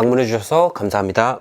방문해 주셔서 감사합니다.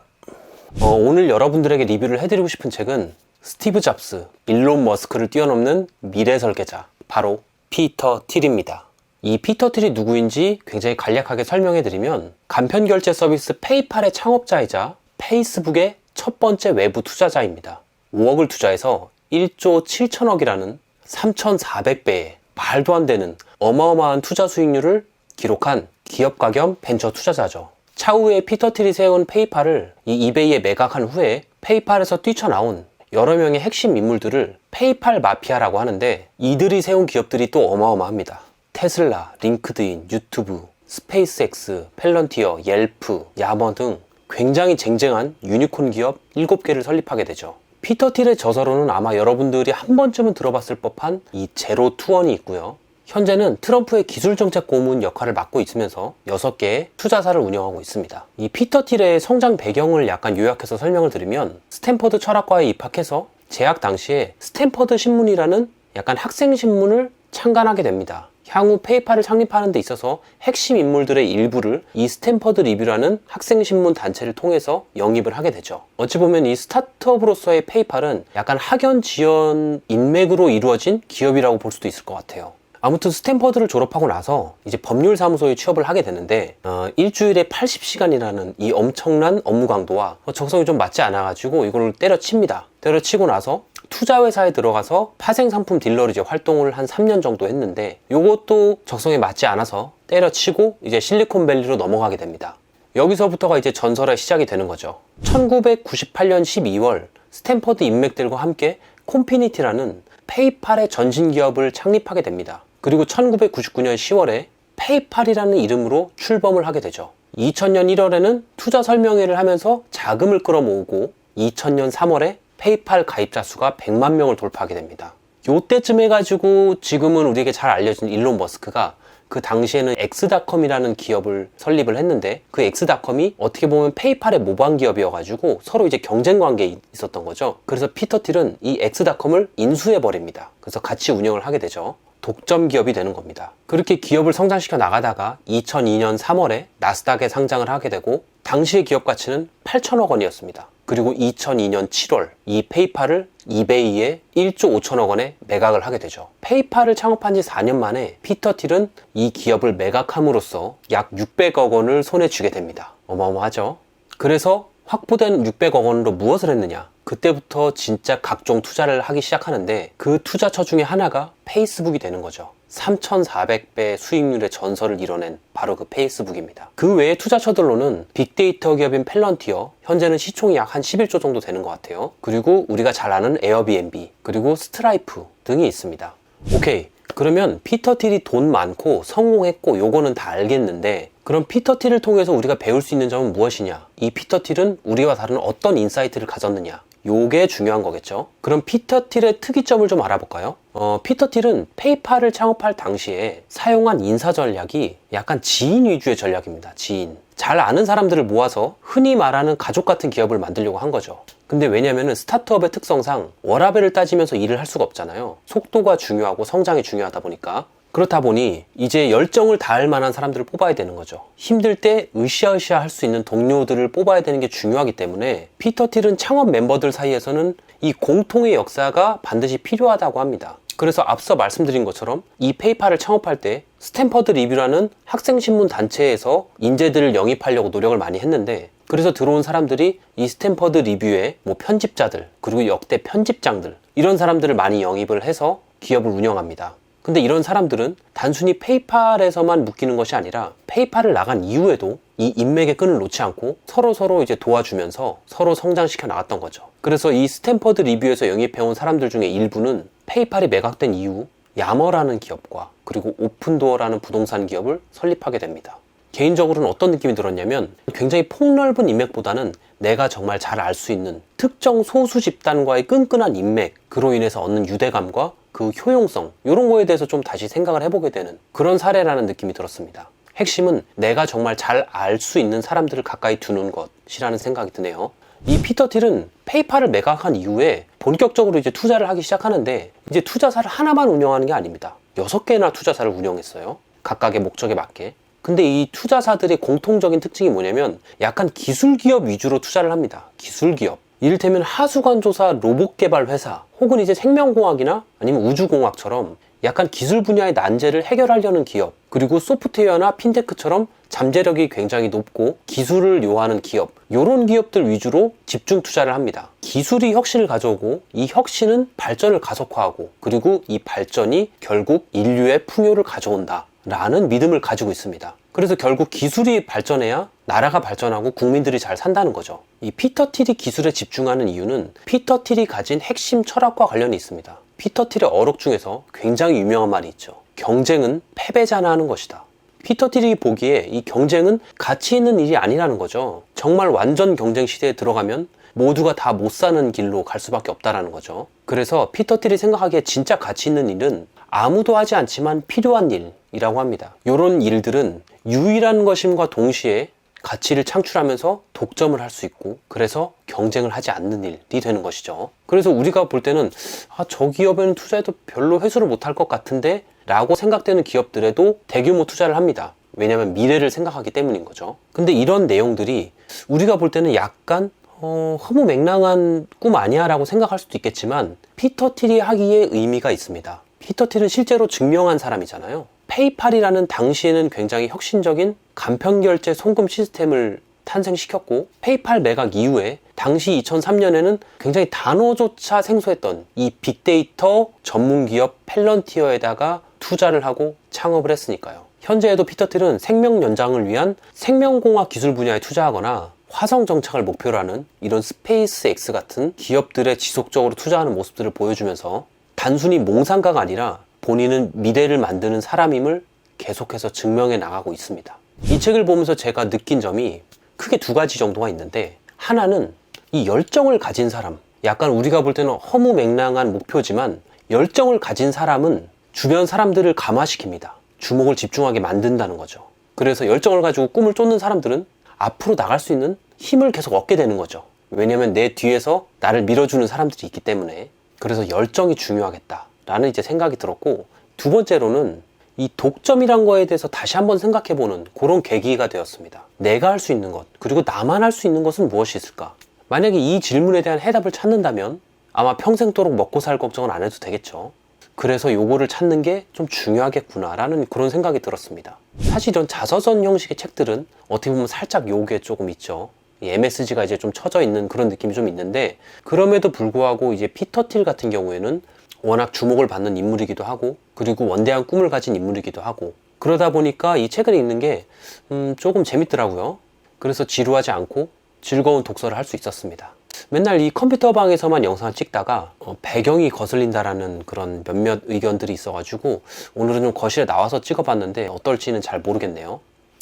어, 오늘 여러분들에게 리뷰를 해드리고 싶은 책은 스티브 잡스, 일론 머스크를 뛰어넘는 미래 설계자, 바로 피터 틸입니다. 이 피터 틸이 누구인지 굉장히 간략하게 설명해 드리면 간편 결제 서비스 페이팔의 창업자이자 페이스북의 첫 번째 외부 투자자입니다. 5억을 투자해서 1조 7천억이라는 3,400배의 말도 안 되는 어마어마한 투자 수익률을 기록한 기업가 겸 벤처 투자자죠. 차후에 피터 틸이 세운 페이팔을 이 이베이에 매각한 후에 페이팔에서 뛰쳐나온 여러 명의 핵심 인물들을 페이팔 마피아라고 하는데 이들이 세운 기업들이 또 어마어마합니다. 테슬라, 링크드인, 유튜브, 스페이스X, 펠런티어, 옐프, 야머 등 굉장히 쟁쟁한 유니콘 기업 7개를 설립하게 되죠. 피터 틸의 저서로는 아마 여러분들이 한 번쯤은 들어봤을 법한 이 제로 투원이 있고요. 현재는 트럼프의 기술정책 고문 역할을 맡고 있으면서 6개의 투자사를 운영하고 있습니다. 이 피터 틸의 성장 배경을 약간 요약해서 설명을 드리면 스탠퍼드 철학과에 입학해서 재학 당시에 스탠퍼드 신문이라는 약간 학생 신문을 창간하게 됩니다. 향후 페이팔을 창립하는 데 있어서 핵심 인물들의 일부를 이 스탠퍼드 리뷰라는 학생 신문 단체를 통해서 영입을 하게 되죠. 어찌 보면 이 스타트업으로서의 페이팔은 약간 학연 지연 인맥으로 이루어진 기업이라고 볼 수도 있을 것 같아요. 아무튼 스탠퍼드를 졸업하고 나서 이제 법률 사무소에 취업을 하게 되는데 어, 일주일에 80시간이라는 이 엄청난 업무 강도와 적성이 좀 맞지 않아 가지고 이걸 때려칩니다. 때려치고 나서 투자 회사에 들어가서 파생 상품 딜러로 이제 활동을 한 3년 정도 했는데 이것도 적성에 맞지 않아서 때려치고 이제 실리콘밸리로 넘어가게 됩니다. 여기서부터가 이제 전설의 시작이 되는 거죠. 1998년 12월 스탠퍼드 인맥들과 함께 콤피니티라는 페이팔의 전신 기업을 창립하게 됩니다. 그리고 1999년 10월에 페이팔이라는 이름으로 출범을 하게 되죠. 2000년 1월에는 투자 설명회를 하면서 자금을 끌어모으고 2000년 3월에 페이팔 가입자 수가 100만 명을 돌파하게 됩니다. 요때쯤 해가지고 지금은 우리에게 잘 알려진 일론 머스크가 그 당시에는 엑스닷컴이라는 기업을 설립을 했는데 그 엑스닷컴이 어떻게 보면 페이팔의 모방 기업이어가지고 서로 이제 경쟁 관계에 있었던 거죠. 그래서 피터 틸은 이 엑스닷컴을 인수해 버립니다. 그래서 같이 운영을 하게 되죠. 독점 기업이 되는 겁니다. 그렇게 기업을 성장시켜 나가다가 2002년 3월에 나스닥에 상장을 하게 되고 당시의 기업 가치는 8천억 원이었습니다. 그리고 2002년 7월 이 페이팔을 이베이에 1조 5천억 원에 매각을 하게 되죠. 페이팔을 창업한 지 4년 만에 피터 틸은 이 기업을 매각함으로써 약 600억 원을 손에 쥐게 됩니다. 어마어마하죠. 그래서 확보된 600억 원으로 무엇을 했느냐? 그때부터 진짜 각종 투자를 하기 시작하는데 그 투자처 중에 하나가 페이스북이 되는 거죠. 3,400배 수익률의 전설을 이뤄낸 바로 그 페이스북입니다. 그 외의 투자처들로는 빅데이터 기업인 펠런티어, 현재는 시총이 약 한 11조 정도 되는 것 같아요. 그리고 우리가 잘 아는 에어비앤비, 그리고 스트라이프 등이 있습니다. 오케이. 그러면 피터 틸이 돈 많고 성공했고 요거는 다 알겠는데 그럼 피터 틸을 통해서 우리가 배울 수 있는 점은 무엇이냐? 이 피터 틸은 우리와 다른 어떤 인사이트를 가졌느냐? 요게 중요한 거겠죠. 그럼 피터 틸의 특이점을 좀 알아볼까요? 어, 피터 틸은 페이팔을 창업할 당시에 사용한 인사 전략이 약간 지인 위주의 전략입니다. 지인. 잘 아는 사람들을 모아서 흔히 말하는 가족 같은 기업을 만들려고 한 거죠. 근데 왜냐면은 스타트업의 특성상 워라벨을 따지면서 일을 할 수가 없잖아요. 속도가 중요하고 성장이 중요하다 보니까. 그렇다 보니 이제 열정을 다할 만한 사람들을 뽑아야 되는 거죠. 힘들 때 으쌰으쌰 할 수 있는 동료들을 뽑아야 되는 게 중요하기 때문에 피터 틸은 창업 멤버들 사이에서는 이 공통의 역사가 반드시 필요하다고 합니다. 그래서 앞서 말씀드린 것처럼 이 페이팔을 창업할 때 스탠퍼드 리뷰라는 학생신문 단체에서 인재들을 영입하려고 노력을 많이 했는데 그래서 들어온 사람들이 이 스탠퍼드 리뷰의 뭐 편집자들 그리고 역대 편집장들 이런 사람들을 많이 영입을 해서 기업을 운영합니다. 근데 이런 사람들은 단순히 페이팔에서만 묶이는 것이 아니라 페이팔을 나간 이후에도 이 인맥의 끈을 놓지 않고 서로 서로 이제 도와주면서 서로 성장시켜 나갔던 거죠. 그래서 이 스탠퍼드 리뷰에서 영입해온 사람들 중에 일부는 페이팔이 매각된 이후 야머라는 기업과 그리고 오픈도어라는 부동산 기업을 설립하게 됩니다. 개인적으로는 어떤 느낌이 들었냐면 굉장히 폭넓은 인맥보다는 내가 정말 잘 알 수 있는 특정 소수 집단과의 끈끈한 인맥, 그로 인해서 얻는 유대감과 그 효용성, 이런 거에 대해서 좀 다시 생각을 해보게 되는 그런 사례라는 느낌이 들었습니다. 핵심은 내가 정말 잘 알 수 있는 사람들을 가까이 두는 것이라는 생각이 드네요. 이 피터 틸은 페이팔을 매각한 이후에 본격적으로 이제 투자를 하기 시작하는데 이제 투자사를 하나만 운영하는 게 아닙니다. 여섯 개나 투자사를 운영했어요. 각각의 목적에 맞게. 근데 이 투자사들의 공통적인 특징이 뭐냐면 약간 기술 기업 위주로 투자를 합니다. 기술 기업. 이를테면 하수관 조사 로봇 개발 회사 혹은 이제 생명공학이나 아니면 우주공학처럼 약간 기술 분야의 난제를 해결하려는 기업 그리고 소프트웨어나 핀테크처럼 잠재력이 굉장히 높고 기술을 요하는 기업 이런 기업들 위주로 집중 투자를 합니다. 기술이 혁신을 가져오고 이 혁신은 발전을 가속화하고 그리고 이 발전이 결국 인류의 풍요를 가져온다. 라는 믿음을 가지고 있습니다. 그래서 결국 기술이 발전해야 나라가 발전하고 국민들이 잘 산다는 거죠. 이 피터 틸이 기술에 집중하는 이유는 피터 틸이 가진 핵심 철학과 관련이 있습니다. 피터 틸의 어록 중에서 굉장히 유명한 말이 있죠. 경쟁은 패배자나 하는 것이다. 피터 틸이 보기에 이 경쟁은 가치 있는 일이 아니라는 거죠. 정말 완전 경쟁 시대에 들어가면 모두가 다 못 사는 길로 갈 수밖에 없다라는 거죠. 그래서 피터 틸이 생각하기에 진짜 가치 있는 일은 아무도 하지 않지만 필요한 일이라고 합니다. 이런 일들은 유일한 것임과 동시에 가치를 창출하면서 독점을 할 수 있고 그래서 경쟁을 하지 않는 일이 되는 것이죠. 그래서 우리가 볼 때는 아, 저 기업에는 투자해도 별로 회수를 못할 것 같은데 라고 생각되는 기업들에도 대규모 투자를 합니다. 왜냐하면 미래를 생각하기 때문인 거죠. 근데 이런 내용들이 우리가 볼 때는 약간 어, 허무맹랑한 꿈 아니야 라고 생각할 수도 있겠지만 피터 틸이 하기에 의미가 있습니다. 피터 틸은 실제로 증명한 사람이잖아요. 페이팔이라는 당시에는 굉장히 혁신적인 간편결제 송금 시스템을 탄생시켰고 페이팔 매각 이후에 당시 2003년에는 굉장히 단어조차 생소했던 이 빅데이터 전문 기업 펠런티어에다가 투자를 하고 창업을 했으니까요. 현재에도 피터틸은 생명 연장을 위한 생명공학 기술 분야에 투자하거나 화성 정착을 목표로 하는 이런 스페이스 X 같은 기업들에 지속적으로 투자하는 모습들을 보여주면서 단순히 몽상가가 아니라 본인은 미래를 만드는 사람임을 계속해서 증명해 나가고 있습니다. 이 책을 보면서 제가 느낀 점이 크게 두 가지 정도가 있는데 하나는 이 열정을 가진 사람 약간 우리가 볼 때는 허무맹랑한 목표지만 열정을 가진 사람은 주변 사람들을 감화시킵니다. 주목을 집중하게 만든다는 거죠. 그래서 열정을 가지고 꿈을 쫓는 사람들은 앞으로 나갈 수 있는 힘을 계속 얻게 되는 거죠. 왜냐면 내 뒤에서 나를 밀어주는 사람들이 있기 때문에 그래서 열정이 중요하겠다라는 이제 생각이 들었고 두 번째로는 이 독점이란 거에 대해서 다시 한번 생각해 보는 그런 계기가 되었습니다. 내가 할 수 있는 것 그리고 나만 할 수 있는 것은 무엇이 있을까? 만약에 이 질문에 대한 해답을 찾는다면 아마 평생도록 먹고 살 걱정은 안 해도 되겠죠. 그래서 요거를 찾는 게 좀 중요하겠구나라는 그런 생각이 들었습니다. 사실 이런 자서전 형식의 책들은 어떻게 보면 살짝 요게 조금 있죠. 이 MSG가 이제 좀 처져 있는 그런 느낌이 좀 있는데 그럼에도 불구하고 이제 피터 틸 같은 경우에는 워낙 주목을 받는 인물이기도 하고 그리고 원대한 꿈을 가진 인물이기도 하고 그러다 보니까 이 책을 읽는 게 음, 조금 재밌더라고요. 그래서 지루하지 않고 즐거운 독서를 할 수 있었습니다. 맨날 이 컴퓨터 방에서만 영상을 찍다가 어, 배경이 거슬린다라는 그런 몇몇 의견들이 있어가지고 오늘은 좀 거실에 나와서 찍어봤는데 어떨지는 잘 모르겠네요.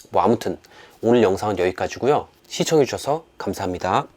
뭐 아무튼 오늘 영상은 여기까지고요. 시청해주셔서 감사합니다.